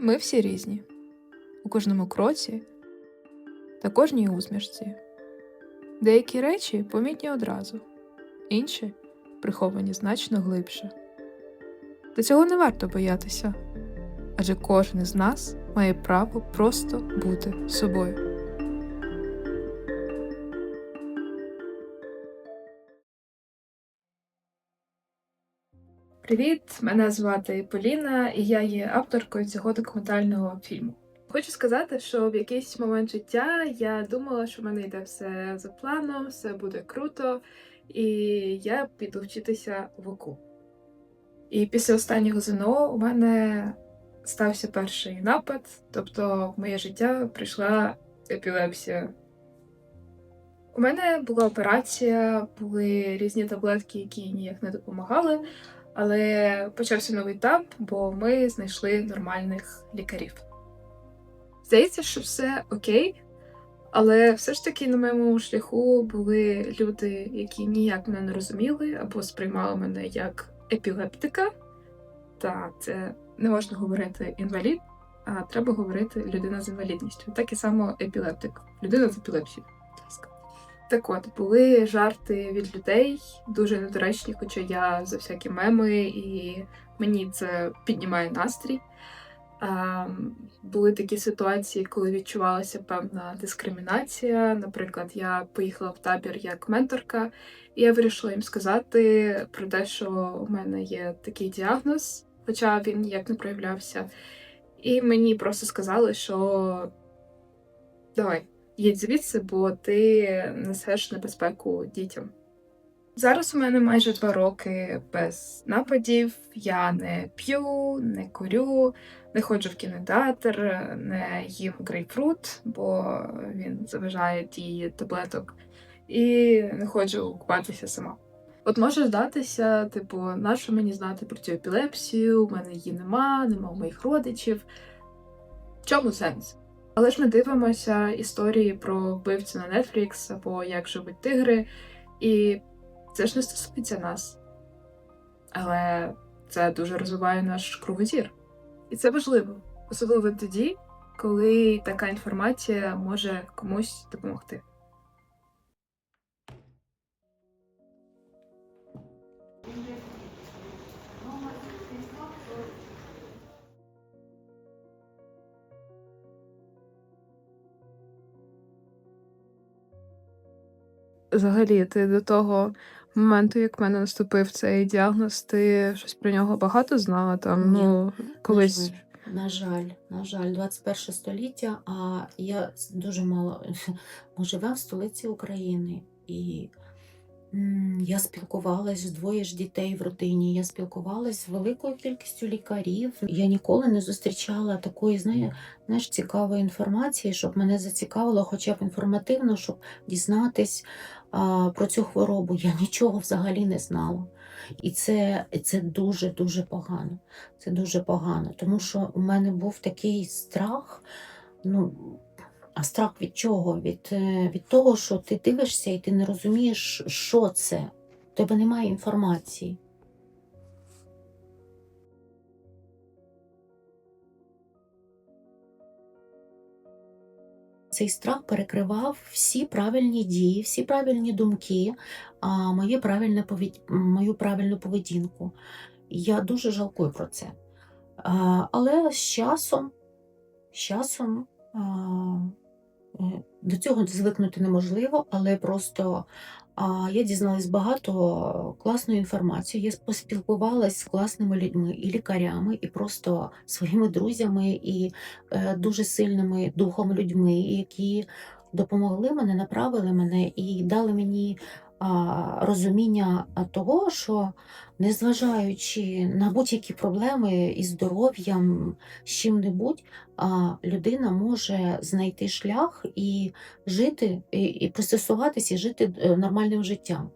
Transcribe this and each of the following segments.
Ми всі різні у кожному кроці та кожній усмішці. Деякі речі помітні одразу, інші приховані значно глибше. До цього не варто боятися, адже кожен із нас має право просто бути собою. Привіт, мене звати Поліна, і я є авторкою цього документального фільму. Хочу сказати, що в якийсь момент життя я думала, що в мене йде все за планом, все буде круто, і я піду вчитися в УКУ. І після останнього ЗНО у мене стався перший напад, тобто в моє життя прийшла епілепсія. У мене була операція, були різні таблетки, які ніяк не допомагали. Але почався новий етап, бо ми знайшли нормальних лікарів. Здається, що все окей, але все ж таки на моєму шляху були люди, які ніяк мене не розуміли або сприймали мене як епілептика. Та це не можна говорити інвалід, а треба говорити людина з інвалідністю. Так і само епілептик, людина з епілепсією. Так от, були жарти від людей, дуже недоречні, хоча я за всякі меми, і мені це піднімає настрій. А, були такі ситуації, коли відчувалася певна дискримінація. Наприклад, я поїхала в табір як менторка, і я вирішила їм сказати про те, що у мене є такий діагноз, хоча він ніяк не проявлявся. І мені просто сказали, що давай їдь звідси, бо ти несеш небезпеку дітям. Зараз у мене майже два роки без нападів. Я не п'ю, не курю, не ходжу в кінотеатр, не їм грейпфрут, бо він заважає дії таблеток, і не ходжу купатися сама. От може здатися, типу, нащо мені знати про цю епілепсію, у мене її нема, нема у моїх родичів. В чому сенс? Але ж ми дивимося історії про вбивцю на Netflix або як живуть тигри, і це ж не стосується нас. Але це дуже розвиває наш кругозір. І це важливо, особливо тоді, коли така інформація може комусь допомогти. Взагалі, ти до того моменту, як в мене наступив цей діагноз, ти щось про нього багато знала там. Ні, Ну, колись. На жаль, на жаль, на жаль, 21 століття, а я дуже мало ми живемо в столиці України. І я спілкувалась з двоє ж дітей в родині. Я спілкувалась з великою кількістю лікарів. Я ніколи не зустрічала такої, знає, знаєш, цікавої інформації, щоб мене зацікавило, хоча б інформативно, щоб дізнатись а, про цю хворобу. Я нічого взагалі не знала. І це, це дуже дуже погано. Це дуже погано, тому що у мене був такий страх. Ну, а страх від чого? Від, е, від того, що ти дивишся і ти не розумієш, що це. У тебе немає інформації. Цей страх перекривав всі правильні дії, всі правильні думки, а моє правильне повед... мою правильну поведінку. Я дуже жалкую про це. Але з часом, з часом до цього звикнути неможливо, але просто а, я дізналась багато класної інформації. Я поспілкувалася з класними людьми і лікарями, і просто своїми друзями, і е, дуже сильними духом людьми, які допомогли мене, направили мене і дали мені розуміння того, що незважаючи на будь-які проблеми із здоров'ям, з чим-небудь, людина може знайти шлях і жити, і, пристосуватися, і жити е, нормальним життям.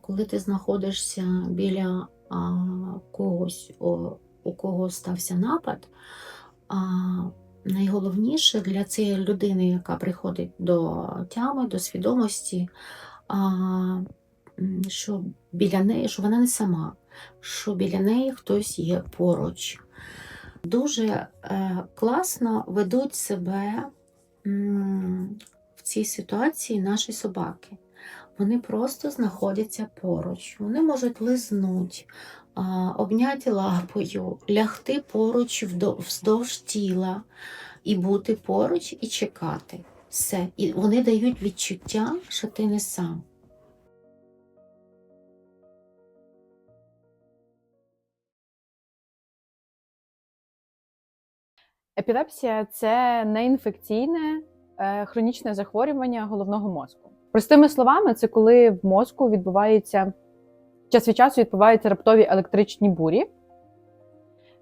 Коли ти знаходишся біля когось, у кого стався напад, найголовніше для цієї людини, яка приходить до тями, до свідомості, що біля неї, що вона не сама, що біля неї хтось є поруч. Дуже е, класно ведуть себе в цій ситуації наші собаки. Вони просто знаходяться поруч. Вони можуть лизнуть, а, обняти лапою, лягти поруч вздовж тіла і бути поруч і чекати. Все. І вони дають відчуття, що ти не сам. Епілепсія це неінфекційне е, хронічне захворювання головного мозку. Простими словами, це коли в мозку відбувається час від часу відбуваються раптові електричні бурі.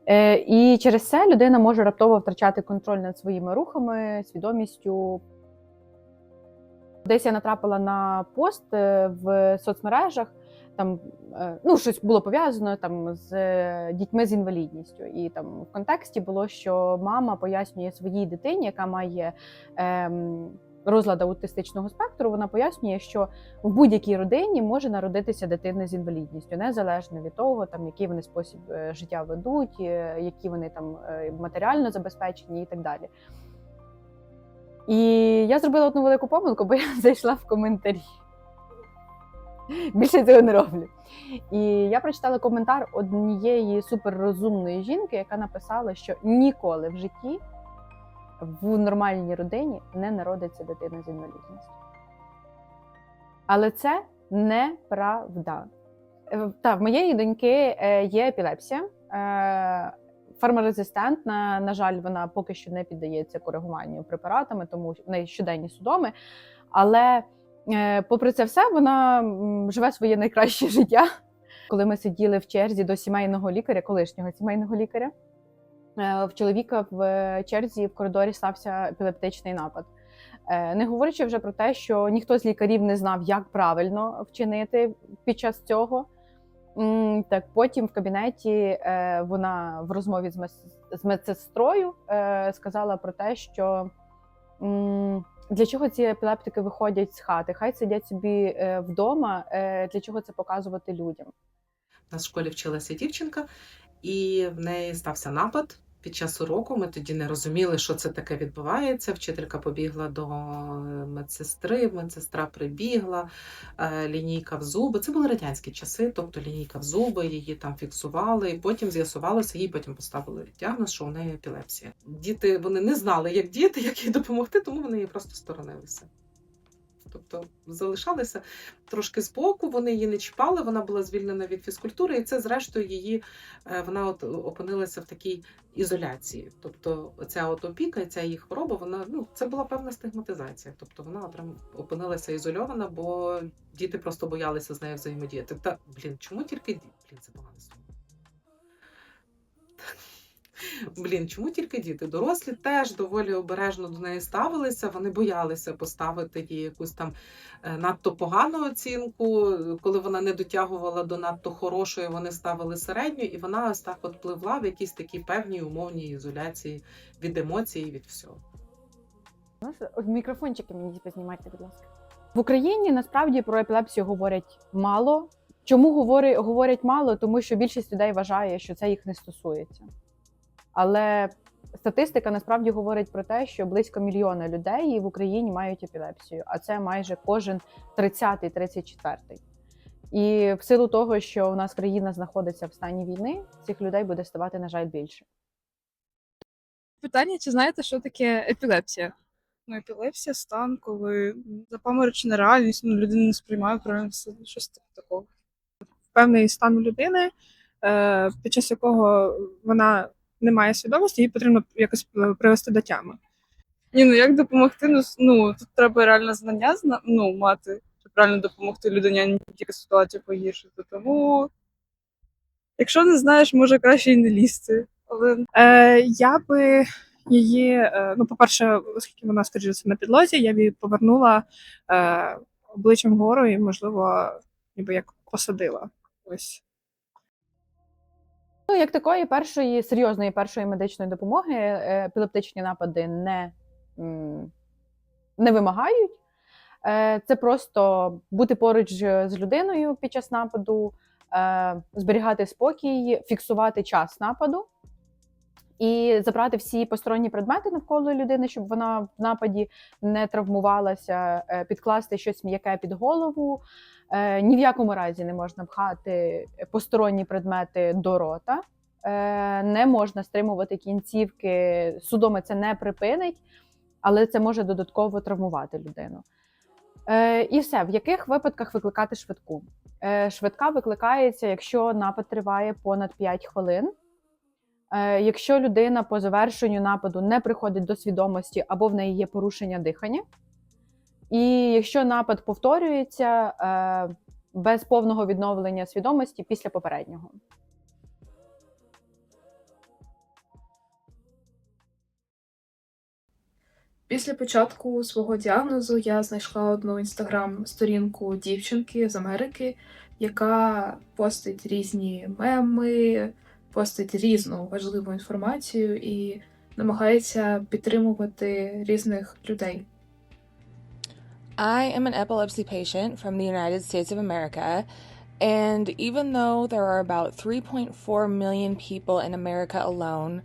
Е, І через це людина може раптово втрачати контроль над своїми рухами, свідомістю. Десь я натрапила на пост е, в соцмережах, там е, ну, щось було пов'язано там з дітьми з інвалідністю. І там в контексті було, що мама пояснює своїй дитині, яка має ем, розлад аутистичного спектру, вона пояснює, що в будь-якій родині може народитися дитина з інвалідністю, незалежно від того, там який вони спосіб е, життя ведуть, е, які вони там е, матеріально забезпечені і так далі. І я зробила одну велику помилку, бо я зайшла в коментарі. Більше цього не роблю. І я прочитала коментар однієї суперрозумної жінки, яка написала, що ніколи в житті в нормальній родині не народиться дитина з інвалідністю. Але це неправда. Е, Та, в моєї доньки е, є епілепсія. Е, Фармарезистентна, на жаль, вона поки що не піддається коригуванню препаратами, тому в неї щоденні судоми. Але попри це все, вона живе своє найкраще життя. Коли ми сиділи в черзі до сімейного лікаря, колишнього сімейного лікаря, в чоловіка в е, черзі в коридорі стався епілептичний напад. Е, Не говорячи вже про те, що ніхто з лікарів не знав, як правильно вчинити під час цього. Так потім в кабінеті е, вона в розмові з медсестрою е, сказала про те, що для чого ці епілептики виходять з хати? Хай сидять собі е, вдома. е, Для чого це показувати людям? У нас школі вчилася дівчинка, і в неї стався напад під час уроку. Ми тоді не розуміли, що це таке відбувається. Вчителька побігла до медсестри, медсестра прибігла, е, лінійка в зуби. Це були радянські часи, тобто лінійка в зуби, її там фіксували. І потім з'ясувалося, їй потім поставили діагноз, що у неї епілепсія. Діти вони не знали, як діяти, як їй допомогти, тому вони її просто сторонилися. Тобто залишалися трошки збоку, вони її не чіпали, вона була звільнена від фізкультури, і це, зрештою, її е, вона от опинилася в такій ізоляції. Тобто, ця от опіка, ця її хвороба, вона ну це була певна стигматизація. Тобто вона прям опинилася ізольована, бо діти просто боялися з нею взаємодіяти. Та блін, чому тільки діти? Блін, це погане. Блін, чому тільки діти? Дорослі теж доволі обережно до неї ставилися. Вони боялися поставити їй якусь там е, надто погану оцінку. Коли вона не дотягувала до надто хорошої, вони ставили середню, і вона ось так от пливла в якійсь такій певній умовній ізоляції від емоцій, від всього. Мікрофончики мені познімайте, будь ласка. В Україні насправді про епілепсію говорять мало. Чому говорять мало? Тому що більшість людей вважає, що це їх не стосується. Але статистика насправді говорить про те, що близько мільйона людей в Україні мають епілепсію, а це майже кожен 30-й, 34-й. І в силу того, що у нас країна знаходиться в стані війни, цих людей буде ставати, на жаль, більше. Питання, чи знаєте, що таке епілепсія? Ну, епілепсія стан, коли запаморочена реальність, ну, людина не сприймає правильно щось такого. Певний стан людини, е, під час якого вона не має свідомості, їй потрібно якось е, привести до тями. Ні, ну як допомогти? Ну, ну тут треба реально знання ну, мати, щоб правильно допомогти людині, а не тільки ситуацію погіршити. Тому, якщо не знаєш, може краще і не лізти. Але е, я би її, е, ну, по-перше, оскільки вона скоріше на підлозі, я б її повернула е, обличчям вгору і, можливо, ніби як посадила. Ось. Ну, як такої першої серйозної першої медичної допомоги е, епілептичні напади не, не вимагають. Е, Це просто бути поруч з людиною під час нападу, е, зберігати спокій, фіксувати час нападу і забрати всі посторонні предмети навколо людини, щоб вона в нападі не травмувалася, підкласти щось м'яке під голову. Е, Ні в якому разі не можна пхати посторонні предмети до рота. Е, Не можна стримувати кінцівки. Судоми це не припинить, але це може додатково травмувати людину. Е, І все, в яких випадках викликати швидку? Е, Швидка викликається, якщо напад триває понад 5 хвилин. Е, Якщо людина по завершенню нападу не приходить до свідомості або в неї є порушення дихання. І якщо напад повторюється е, без повного відновлення свідомості після попереднього. Після початку свого діагнозу я знайшла одну інстаграм-сторінку дівчинки з Америки, яка постить різні меми, постить різну важливу інформацію і намагається підтримувати різних людей. I am an epilepsy patient from the United States of America, and even though there are about 3.4 million people in America alone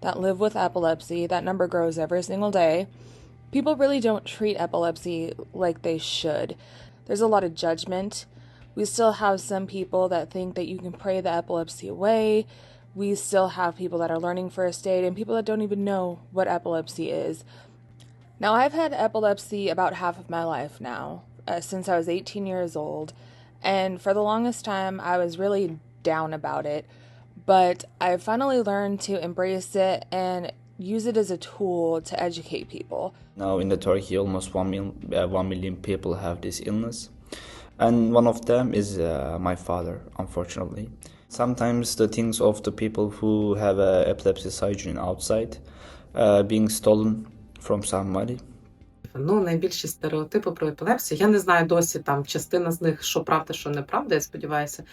that live with epilepsy, that number grows every single day. People really don't treat epilepsy like they should. There's a lot of judgment. We still have some people that think that you can pray the epilepsy away. We still have people that are learning first aid and people that don't even know what epilepsy is. Now, I've had epilepsy about half of my life now, uh, since I was 18 years old, and for the longest time, I was really down about it. But I finally learned to embrace it and use it as a tool to educate people. Now in the Turkey, almost one million, uh, one million people have this illness, and one of them is uh, my father. Unfortunately, sometimes the things of the people who have uh, epilepsy surgery outside uh, being stolen from somebody. Ну, найбільші стереотипи про епілепсію. Я не знаю досі там частина з них, що правда, що неправда. Я сподіваюся,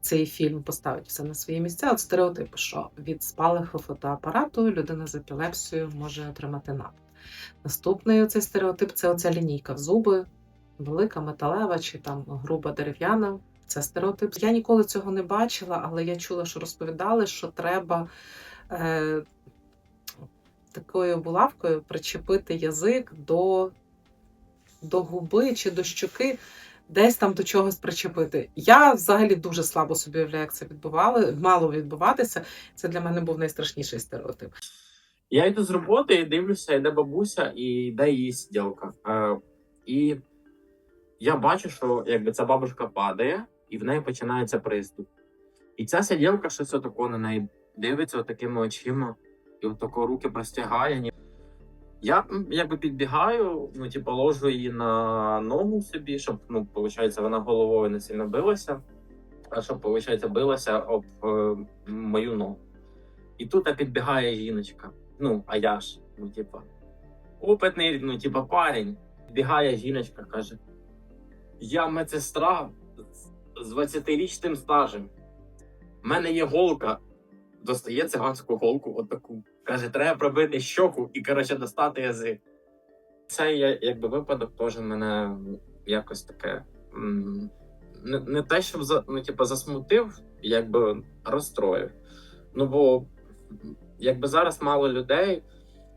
цей фільм поставить все на свої місця. От стереотипи, що від спалаху фотоапарату людина з епілепсією може отримати напад. Наступний оцей стереотип це оця лінійка в зуби, велика металева чи там груба дерев'яна. Це стереотип. Я ніколи цього не бачила, але я чула, що розповідали, що треба е, такою булавкою причепити язик до, до губи чи до щоки, десь там до чогось причепити. Я взагалі дуже слабо собі уявляю, як це відбувало, мало відбуватися. Це для мене був найстрашніший стереотип. Я йду з роботи дивлюся, йде бабуся і йде її сиділка. Е, і я бачу, що якби ця бабушка падає, і в неї починається приступ. І ця сиділка щось отако на неї дивиться такими очима, і отако руки простягає. Я якби підбігаю, ну, типу, ложу її на ногу собі, щоб, ну, виходить, вона головою не сильно билася, а щоб, виходить, билася об е, мою ногу. І тут підбігає жіночка. Ну, а я ж, ну, типа, опитний, ну, типа, парень. Бігає жіночка, каже: Я медсестра з 20-річним стажем. У мене є голка. Достає циганську голку, отаку. Каже, треба пробити щоку і, коротше, достати язик. Цей якби випадок теж мене якось таке. Не, не те, щоб ну, типу, засмутив, якби розстроїв. Ну, бо якби зараз мало людей.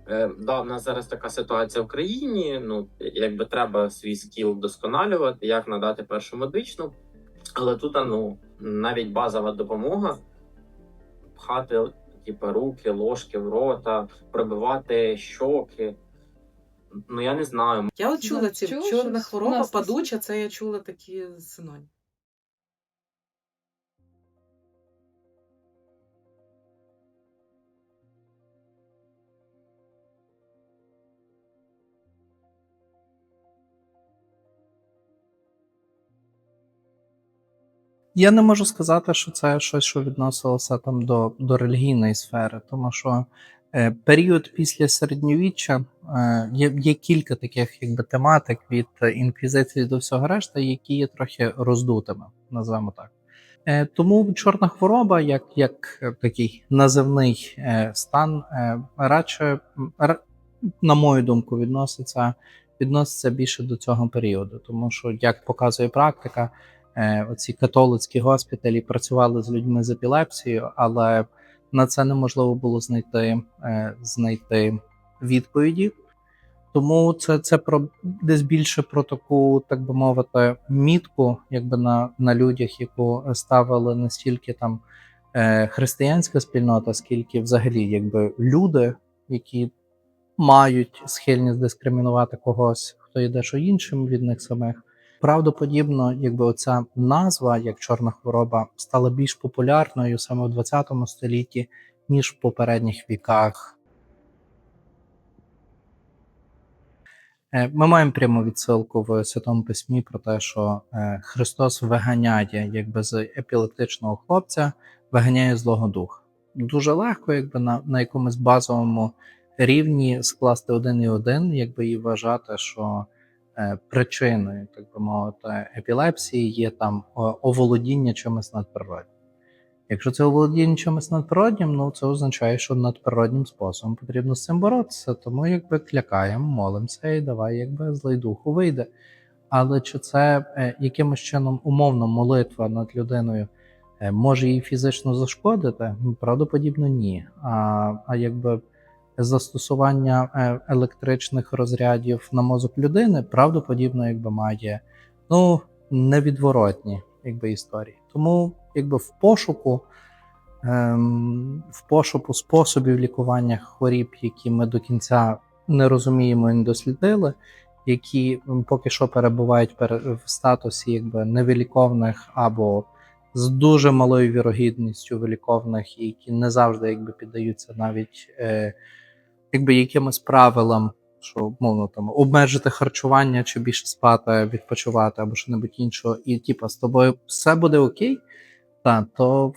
Е, да, в нас зараз така ситуація в країні. Ну, якби треба свій скіл вдосконалювати, як надати першу медичну. Але тут ну, навіть базова допомога пхати типу, руки, ложки в рота, пробивати щоки. Ну я не знаю. Я от чула ці чорна хвороба, падуча, це я чула такі синоніми. Я не можу сказати, що це щось, що відносилося там до, до релігійної сфери, тому що е, період після середньовіччя е, є, є кілька таких якби, тематик від інквізиції до всього решта, які є трохи роздутими, називаємо так. Е, тому чорна хвороба, як, як такий називний е, стан, е, радше, ра- на мою думку, відноситься, відноситься більше до цього періоду, тому що, як показує практика, оці католицькі госпіталі працювали з людьми з епілепсією, але на це неможливо було знайти, е, знайти відповіді. Тому це, це про десь більше про таку, так би мовити, мітку, якби на, на людях, яку ставили не стільки там е, християнська спільнота, скільки взагалі якби люди, які мають схильність дискримінувати когось, хто є дещо іншим від них самих. Правдоподібно, якби оця назва, як чорна хвороба, стала більш популярною саме в 20 столітті, ніж в попередніх віках. Е, Ми маємо пряму відсилку в Святому Письмі про те, що е, Христос виганяє якби з епілептичного хлопця, виганяє злого духа. Дуже легко, якби на, на якомусь базовому рівні скласти один і один, якби і вважати, що причиною, так би мовити, епілепсії є там оволодіння чимось надприроднім. Якщо це оволодіння чимось надприроднім, ну це означає, що надприроднім способом потрібно з цим боротися. Тому якби клякаємо, молимося і давай, якби злий духу вийде. Але чи це е, якимось чином умовно молитва над людиною е, може їй фізично зашкодити? Правдоподібно ні. А, а якби застосування е, електричних розрядів на мозок людини, правдоподібно, якби має ну, невідворотні якби, історії. Тому якби в пошуку, ем, в пошуку способів лікування хворіб, які ми до кінця не розуміємо і не дослідили, які поки що перебувають в статусі якби невиліковних або з дуже малою вірогідністю виліковних, які не завжди якби піддаються навіть е, якби якимось правилам, що мовно там обмежити харчування чи більше спати, відпочивати або що небудь іншого, і типа з тобою все буде окей, та то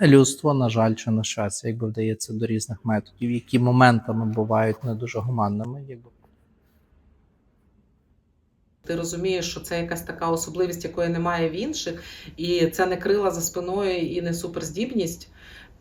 е, людство, на жаль, чи на щастя, якби вдається до різних методів, які моментами бувають не дуже гуманними, якби Ти розумієш, що це якась така особливість, якої немає в інших, і це не крила за спиною і не суперздібність.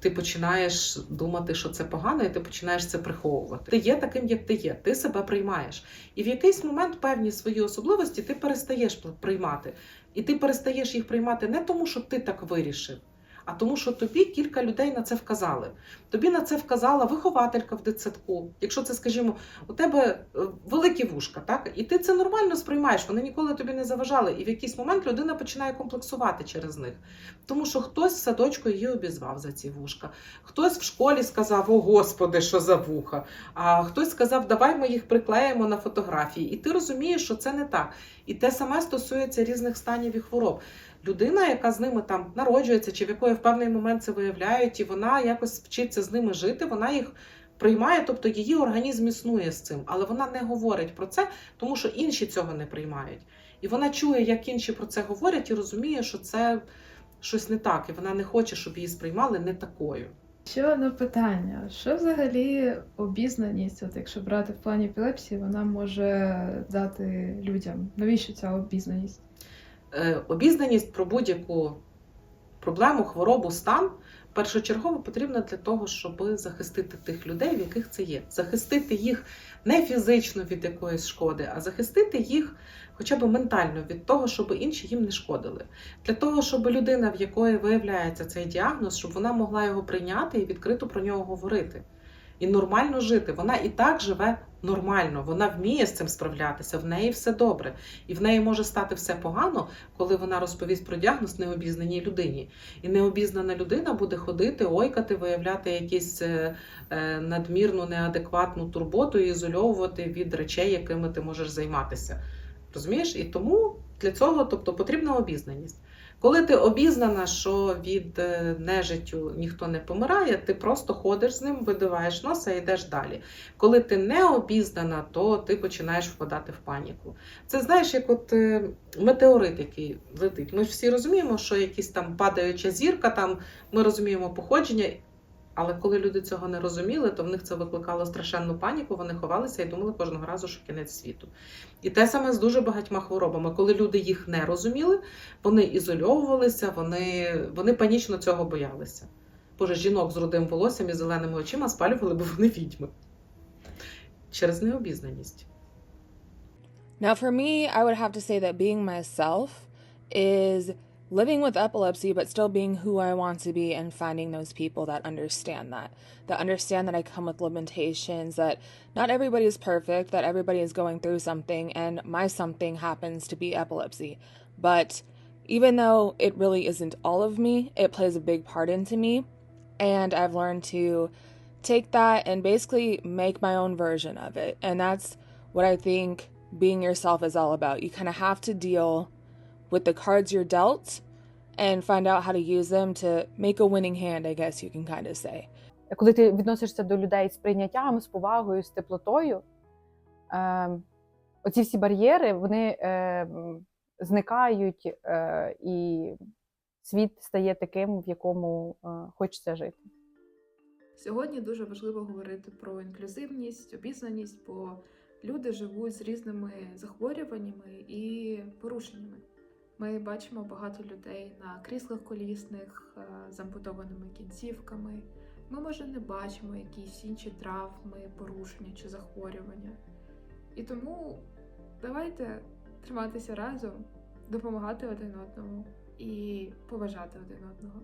Ти починаєш думати, що це погано, і ти починаєш це приховувати. Ти є таким, як ти є, ти себе приймаєш. І в якийсь момент певні свої особливості ти перестаєш приймати. І ти перестаєш їх приймати не тому, що ти так вирішив, а тому, що тобі кілька людей на це вказали. Тобі на це вказала вихователька в дитсадку. Якщо це, скажімо, у тебе е, великі вушка, так? І ти це нормально сприймаєш, вони ніколи тобі не заважали. І в якийсь момент людина починає комплексувати через них. Тому що хтось в садочку її обізвав за ці вушка, хтось в школі сказав: О Господи, що за вуха. А хтось сказав, давай ми їх приклеїмо на фотографії. І ти розумієш, що це не так. І те саме стосується різних станів і хвороб. Людина, яка з ними там народжується, чи в якої в певний момент це виявляють, і вона якось вчиться з ними жити, вона їх приймає, тобто її організм існує з цим, але вона не говорить про це, тому що інші цього не приймають. І вона чує, як інші про це говорять, і розуміє, що це щось не так, і вона не хоче, щоб її сприймали не такою. Ще одне питання: що взагалі обізнаність, от якщо брати в плані епілепсії, вона може дати людям? Навіщо ця обізнаність? Е, обізнаність про будь-яку проблему, хворобу, стан першочергово потрібна для того, щоб захистити тих людей, в яких це є. Захистити їх не фізично від якоїсь шкоди, а захистити їх хоча б ментально від того, щоб інші їм не шкодили. Для того, щоб людина, в якої виявляється цей діагноз, щоб вона могла його прийняти і відкрито про нього говорити. І нормально жити. Вона і так живе нормально, вона вміє з цим справлятися, в неї все добре. І в неї може стати все погано, коли вона розповість про діагноз необізнаній людині. І необізнана людина буде ходити, ойкати, виявляти якусь е, е, надмірну, неадекватну турботу і ізольовувати від речей, якими ти можеш займатися. Розумієш? І тому для цього тобто, потрібна обізнаність. Коли ти обізнана, що від е, нежиттю ніхто не помирає, ти просто ходиш з ним, видиваєш носа і йдеш далі. Коли ти не обізнана, то ти починаєш впадати в паніку. Це знаєш, як от е, метеорит, який летить. Ми ж всі розуміємо, що якась там падаюча зірка, там ми розуміємо походження. Але коли люди цього не розуміли, то в них це викликало страшенну паніку, вони ховалися і думали кожного разу, що кінець світу. І те саме з дуже багатьма хворобами. Коли люди їх не розуміли, вони ізольовувалися, вони, вони панічно цього боялися. Боже, жінок з рудим волоссям і зеленими очима спалювали, бо вони відьми. Через необізнаність. Now, for me, I would have to say that being myself is living with epilepsy, but still being who I want to be and finding those people that understand that, that understand that I come with limitations, that not everybody is perfect, that everybody is going through something, and my something happens to be epilepsy. But even though it really isn't all of me, it plays a big part into me. And I've learned to take that and basically make my own version of it. And that's what I think being yourself is all about. You kind of have to deal with the cards you're dealt and find out how to use them to make a winning hand, I guess you can kind of say. Коли ти відносишся до людей з прийняттям, з повагою, з теплотою, е, оці всі бар'єри вони е, зникають, е, і світ стає таким, в якому е, хочеться жити. Сьогодні дуже важливо говорити про інклюзивність, обізнаність, бо люди живуть з різними захворюваннями і порушеннями. Ми бачимо багато людей на кріслах колісних е, з ампутованими кінцівками. Ми, може, не бачимо якісь інші травми, порушення чи захворювання. І тому давайте триматися разом, допомагати один одному і поважати один одного.